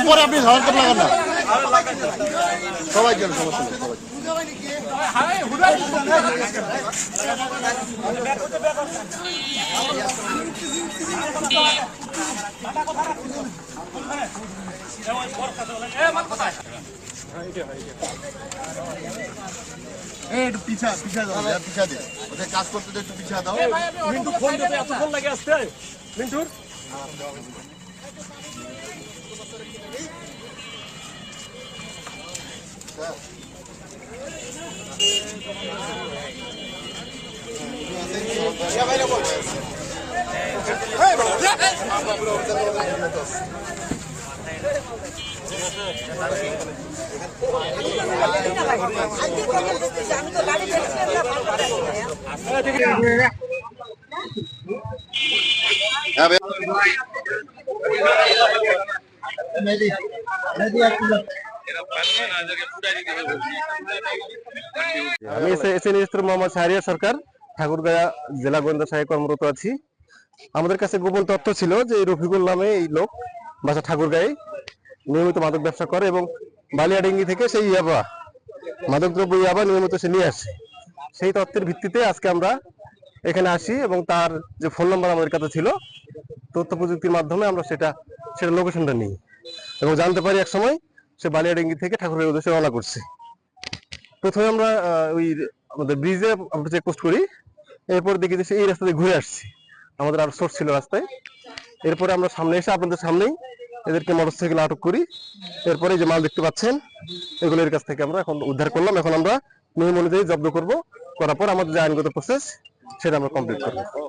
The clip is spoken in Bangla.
পরে আপনি ধরাতে লাগান না। সবাই ওদের কাজ করতে একটু পিছা দাও। মিন্টু ফোন দিতে এতক্ষণ লাগে আসতে মিন্টুর দেখছি হ্যাঁ আমি এস এন মোহাম্মদ শাহরিয়া সরকার ঠাকুরগাঁয়া জেলা গোয়েন্দা সহায়ক কর্মরত আছি। আমাদের কাছে গোপন তথ্য ছিল যে রফিকুল নামে এই লোক বাসা ঠাকুরগাঁয়ে নিয়মিত মাদক ব্যবসা করে এবং বালিয়াডেঙ্গি থেকে সেই ইয়াবা মাদক দ্রব্য ইয়াবা নিয়মিত সে নিয়ে আসে। সেই তথ্যের ভিত্তিতে আজকে আমরা এখানে আসি এবং তার যে ফোন নাম্বার আমাদের কাছে ছিল, তথ্য প্রযুক্তির মাধ্যমে আমরা সেটা সেটা লোকেশনটা নিই। এবং জানতে পারি এক সময় সে বালিয়াডেঙ্গি থেকে ঠাকুরের উদ্দেশ্যে রওনা করছে। প্রথমে আমরা ওই আমাদের ব্রিজে আমরা চেকপোস্ট করি, এরপর দেখি যে এই রাস্তা দিয়ে ঘুরে আসছি। আমাদের আরও সোর্স ছিল রাস্তায়। এরপরে আমরা সামনে এসে আপনাদের সামনেই এদেরকে মোটরসাইকেল আটক করি। এরপরে যে মাল দেখতে পাচ্ছেন, এগুলো এর কাছ থেকে আমরা এখন উদ্ধার করলাম। এখন আমরা নিয়ম অনুযায়ী জব্দ করব। করার পর আমাদের যে আইনগত প্রসেস সেটা আমরা কমপ্লিট করব।